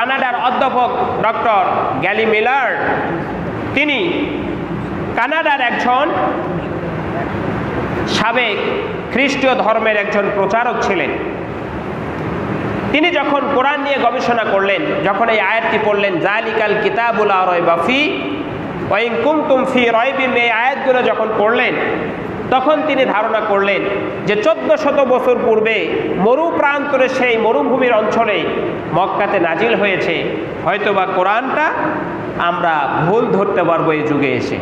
কানাডার অধ্যাপক doctor galley Miller. তিনি কানাডার একজন সাবেক খ্রিস্টীয় ধর্মের একজন প্রচারক ছিলেন। তিনি যখন কোরআন নিয়ে গবেষণা করলেন, যখন এই আয়াতটি পড়লেন জালিকাল কিতাবুল আরয় বাফি ওয়াইন কুমতুম ফি রয়বিম এই আয়াতগুলো যখন পড়লেন তখন তিনি ধারণা করলেন যে চোদ্দ শত বছর পূর্বে মরু প্রান্তরে সেই মরুভূমির অঞ্চলে মক্কাতে নাজিল হয়েছে। হয়তোবা কোরআনটা আমরা ভুল ধরতে পারব এই যুগে এসে।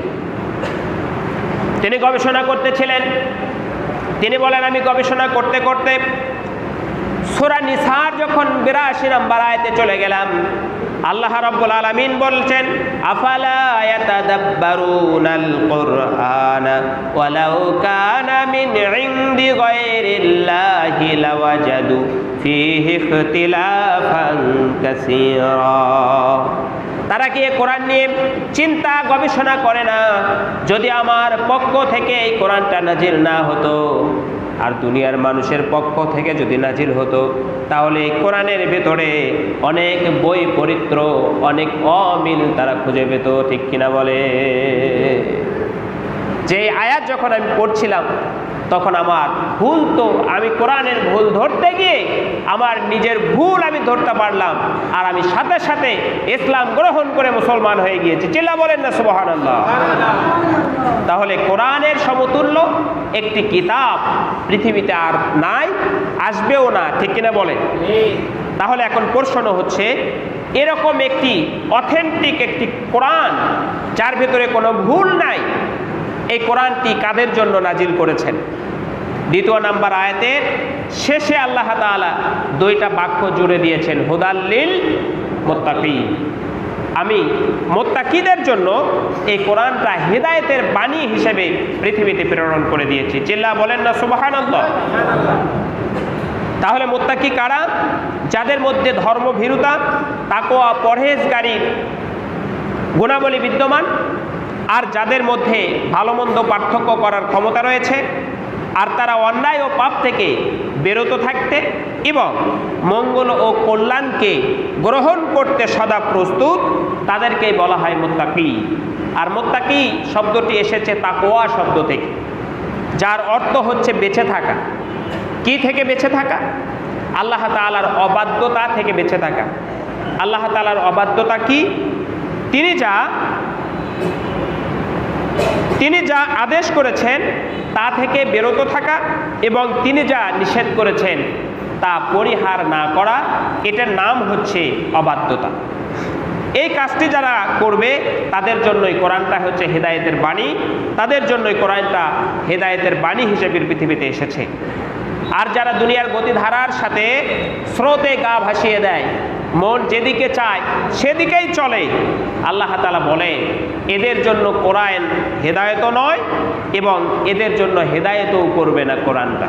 তিনি গবেষণা করতেছিলেন। তিনি বলেন, আমি গবেষণা করতে করতে সুরা নিসার যখন বিরাশি নাম্বার আয়তে চলে গেলাম, আল্লাহ রাব্বুল আলামিন বলছেন, আফালা ইয়াতাদাব্বারুনাল কুরআন ওয়ালাউ কানা মিন ইনদি গায়রিল্লাহি লাওয়াজাদু ফীহি ইখতিলাফান কাসীরা. তারা কি কোরআন নিয়ে চিন্তা, গবেষণা করে না? যদি আমার পক্ষ থেকে এই কোরআনটা নাজিল না হতো আর দুনিয়ার মানুষের পক্ষ থেকে যদি নাজিল হতো, তাহলে কোরআনের ভেতরে অনেক বই পরিত্র, অনেক অমিল তারা খুঁজে পেত, ঠিক কিনা বলে? যে আয়াত যখন আমি পড়ছিলাম, তখন আমার ভুল তো, আমি কোরআনের ভুল ধরতে গিয়ে আমার নিজের ভুল আমি ধরতে পারলাম, আর আমি সাথে সাথে ইসলাম গ্রহণ করে মুসলমান হয়ে গিয়েছি। চিল্লা বলেন না সুবাহান তাহলে কোরআনের সমতুল্য একটি কিতাব পৃথিবীতে আর নাই, আসবেও না, ঠিক কিনা বলে? তাহলে এখন প্রশ্ন হচ্ছে, এরকম একটি অথেন্টিক একটি কোরআন যার ভেতরে কোনো ভুল নাই, এই কোরআনটি কাদের জন্য নাজিল করেছেন? দ্বিতীয় নাম্বার আয়াতের শেষে আল্লাহ তাআলা দুইটা বাক্য জুড়ে দিয়েছেন হুদাল্লিল মোত্তাকি আমি মোত্তাকিদের জন্য এই কোরআনটা হেদায়েতের বাণী হিসেবে পৃথিবীতে প্রেরণ করে দিয়েছি। চিল্লা বলেন না, সুবহানাল্লাহ। তাহলে মোত্তাকি কারা? যাদের মধ্যে ধর্মভীরুতা তাকোয়া পরহেজগারীর গুণাবলী বিদ্যমান, আর যাদের মধ্যে ভালো মন্দ পার্থক্য করার ক্ষমতা রয়েছে, আর তারা অন্যায় ও পাপ থেকে বেরোতে থাকতে এবং মঙ্গল ও কল্যাণকে গ্রহণ করতে সদা প্রস্তুত তাদেরকেই বলা হয় মোত্তাকি। আর মোত্তাকি শব্দটি এসেছে তাকোয়া শব্দ থেকে, যার অর্থ হচ্ছে বেঁচে থাকা। কি থেকে বেঁচে থাকা? আল্লাহ তালার অবাধ্যতা থেকে বেঁচে থাকা। আল্লাহ তালার অবাধ্যতা কি? তিনি যা তিনি যা আদেশ করেছেন, তা থেকে বেরোতে থাকা এবং তিনি যা নিষেধ করেছেন, তা পরিহার না করা, এটার নাম হচ্ছে অবাধ্যতা। এই কাজটি যারা করবে, তাদের জন্যই কোরআনটা হচ্ছে হেদায়েতের বাণী। তাদের জন্যই কোরআনটা হেদায়েতের বাণী হিসেবে পৃথিবীতে এসেছে। আর যারা দুনিয়ার গতিধারার সাথে স্রোতে গা ভাসিয়ে দেয়, মন যেদিকে চায় সেদিকেই চলে। আল্লাহ তালা বলে, এদের জন্য কোরআন হেদায়তও নয় এবং এদের জন্য হেদায়তও করবে না কোরআনটা।